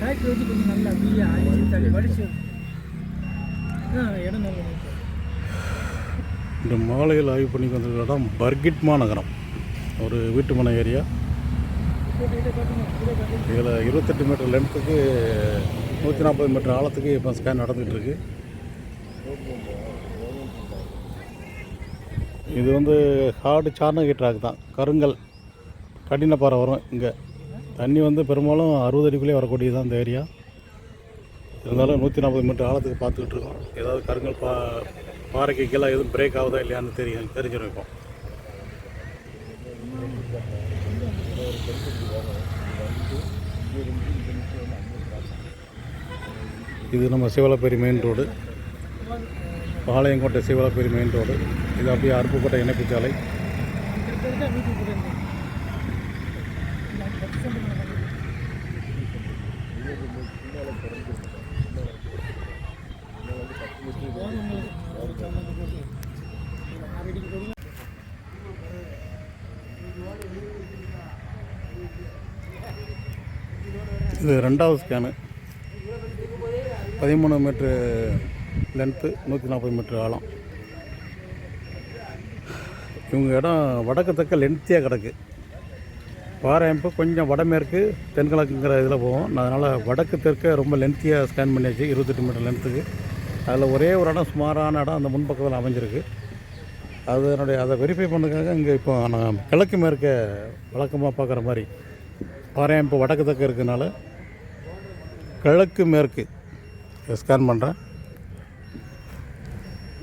Factory வச்சு கொஞ்சம் நல்லா அப்படியே அடிச்சு தள்ளி வடிச்சு இடம் நல்லா இந்த மாலையில் ஆய்வு பண்ணி வந்திருக்கிற இடம் பர்கிட் மாநகரம். ஒரு வீட்டுமனை ஏரியா. இதில் இருபத்தெட்டு மீட்டர் லென்த்துக்கு நூற்றி நாற்பது மீட்டர் ஆழத்துக்கு இப்போ ஸ்கேன் நடந்துகிட்ருக்கு இது வந்து ஹார்டு சார்னகி ட்ராக் தான் கருங்கல் கடினப்பாறை வரும் இங்கே. தண்ணி வந்து பெரும்பாலும் அறுபது அடிக்குள்ளே வரக்கூடியது தான் இந்த ஏரியா. இருந்தாலும் நூற்றி நாற்பது மீட்டர் ஆழத்துக்கு பார்த்துக்கிட்டு இருக்கோம். ஏதாவது கருங்கல் பா பாறைக்கு கீழே எதுவும் பிரேக் ஆகுதா இல்லையான்னு தெரியும் தெரிஞ்சிடும் இப்போ. இது நம்ம Sivalaperi main road Palayamkottai Sivalaperi main road இது அப்படியே அருப்புக்கோட்டை இணைப்பு சாலை இது ரெண்டாவது ஸ்கேனு பதிமூணு மீட்ரு லென்த்து நூற்றி நாற்பது மீட்ரு ஆழம். இவங்க இடம் வடக்கு தக்க லென்த்தியாக கிடக்கு. பாறையம்பு கொஞ்சம் வடமேற்கு தென்கிழக்குங்கிற இதில் போகும் அதனால் வடக்கு தெற்க ரொம்ப லென்த்தியாக ஸ்கேன் பண்ணியாச்சு இருபத்தெட்டு மீட்டர் லென்த்துக்கு அதில் ஒரே ஒரு இடம் சுமாரான இடம் அந்த முன்பக்கத்தில் அமைஞ்சிருக்கு. அதனுடைய அதை வெரிஃபை பண்ணுறதுக்காக இங்கே இப்போ நான் கிழக்கு மேற்க வழக்கமாக பார்க்குற மாதிரி பாறையமைப்பு வடக்கு தெற்கு இருக்கனால கிழக்கு மேற்கு ஸ்கேன் பண்ணுறேன்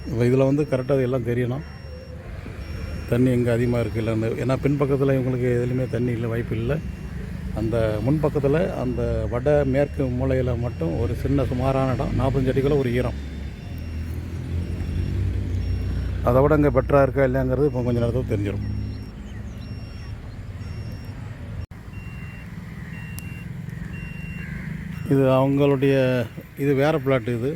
இப்போ இதில் வந்து கரெக்டாக எல்லாம் தெரியணும். தண்ணி எங்கே அதிகமாக இருக்குது இல்லைன்னு ஏன்னா பின்பக்கத்தில் இவங்களுக்கு எதுலேயுமே தண்ணி இல்லை வாய்ப்பு இல்லை. அந்த முன்பக்கத்தில் அந்த வட மேற்கு மூலையில் மட்டும் ஒரு சின்ன சுமாரான இடம் நாற்பத்தஞ்சு அடிக்குள்ள ஒரு ஈரம். அதை விட இங்கே பெட்டராக இருக்கா இல்லையாங்கிறது இப்போ கொஞ்சம் நேரத்தில் தெரிஞ்சிடும். இது அவங்களுடைய இது வேறு பிளாட் இது.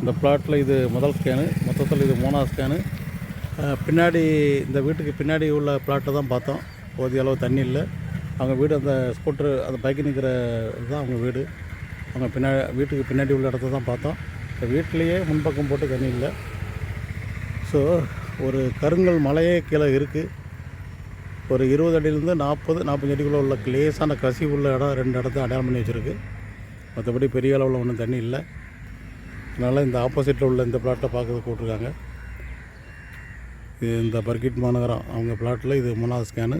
இந்த பிளாட்டில் இது முதல் ஸ்கேனு மொத்தத்தில் இது மூணாவது ஸ்கேனு பின்னாடி இந்த வீட்டுக்கு பின்னாடி உள்ள பிளாட்டை தான் பார்த்தோம். போதிய அளவு தண்ணி இல்லை. அவங்க வீடு அந்த ஸ்கூட்ரு அந்த பைக்கு நிற்கிற தான் அவங்க வீடு. அவங்க பின்னாடி வீட்டுக்கு பின்னாடி உள்ள இடத்த தான் பார்த்தோம். இந்த வீட்டிலையே முன்பக்கம் போட்டு தண்ணி இல்லை. ஸோ ஒரு கருங்கல் மலையே கீழே இருக்குது ஒரு இருபது அடியிலேருந்து நாற்பது நாற்பது அடிக்குள்ளே உள்ள லேசான கசிவு உள்ள இடம் ரெண்டு இடத்த அடையாளம் பண்ணி வச்சுருக்கு. மற்றபடி பெரிய அளவில் ஒன்றும் தண்ணி இல்லை. அதனால் இந்த ஆப்போசிட்டில் உள்ள இந்த பிளாட்டை பார்க்க கூப்பிட்ருக்காங்க இது இந்த பர்கிட் மாநகரம் அவங்க பிளாட்டில் இது மூணாவது ஸ்கேனு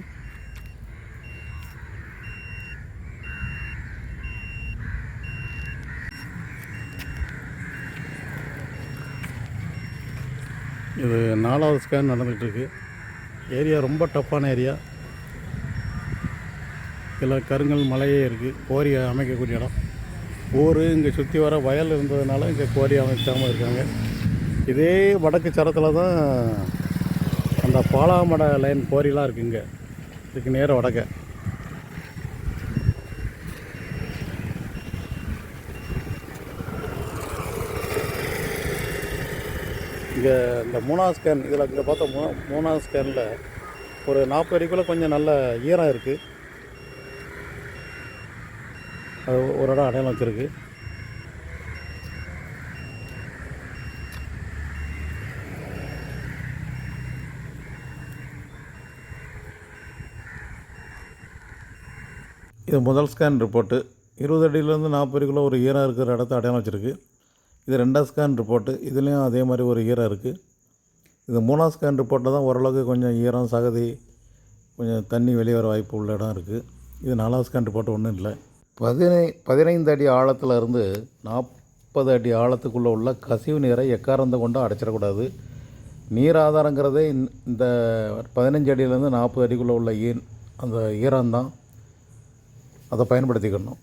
இது நாலாவது ஸ்கேன் நடந்துகிட்ருக்கு ஏரியா ரொம்ப டஃப்பான ஏரியா சில கருங்கல் மலையே இருக்குது கோரி அமைக்கக்கூடிய இடம். ஊர் இங்கே சுற்றி வர வயல் இருந்ததுனால இங்கே கோரி அமைக்காமல் இருக்காங்க. இதே வடக்கு சரத்தில் தான் அந்த பாலாமட லைன் கோரிலாம் இருக்குது இங்கே. இதுக்கு நேர வடக்க. இங்கே இந்த மூணாவது ஸ்கேன் இதில் இங்கே பார்த்தா மூ மூணாவது ஸ்கேனில் ஒரு நாற்பது அடிக்குள்ளே கொஞ்சம் நல்ல ஈரம் இருக்குது அது ஒரு இடம் அடையாளம் வச்சுருக்கு. இது முதல் ஸ்கேன் ரிப்போர்ட்டு இருபது அடியிலேருந்து நாற்பதடிக்குள்ளே ஒரு ஈரம் இருக்கிற இடத்த அடையாளம் வச்சுருக்கு. இது ரெண்டாவது ஸ்கேன் ரிப்போர்ட்டு இதுலேயும் அதே மாதிரி ஒரு ஈரம் இருக்குது இது மூணாவது ஸ்கேன் ரிப்போர்ட்டில் தான் ஓரளவுக்கு கொஞ்சம் ஈரம் சகதி கொஞ்சம் தண்ணி வெளியே வர வாய்ப்பு உள்ள இடம் இருக்குது இது நாலாவது ஸ்கேன் ரிப்போர்ட் ஒன்றும் இல்லை. பதினை பதினைந்து அடி ஆழத்தில் இருந்து நாற்பது அடி ஆழத்துக்குள்ளே உள்ள கசிவு நீரை எக்காரந்த கொண்டும் அடைச்சிடக்கூடாது. நீர் ஆதாரங்கிறதே இந்த- இந்த பதினஞ்சு அடியிலேருந்து நாற்பது அடிக்குள்ளே உள்ள ஈ அந்த ஈரம்தான். அதை பயன்படுத்திக்கணும்.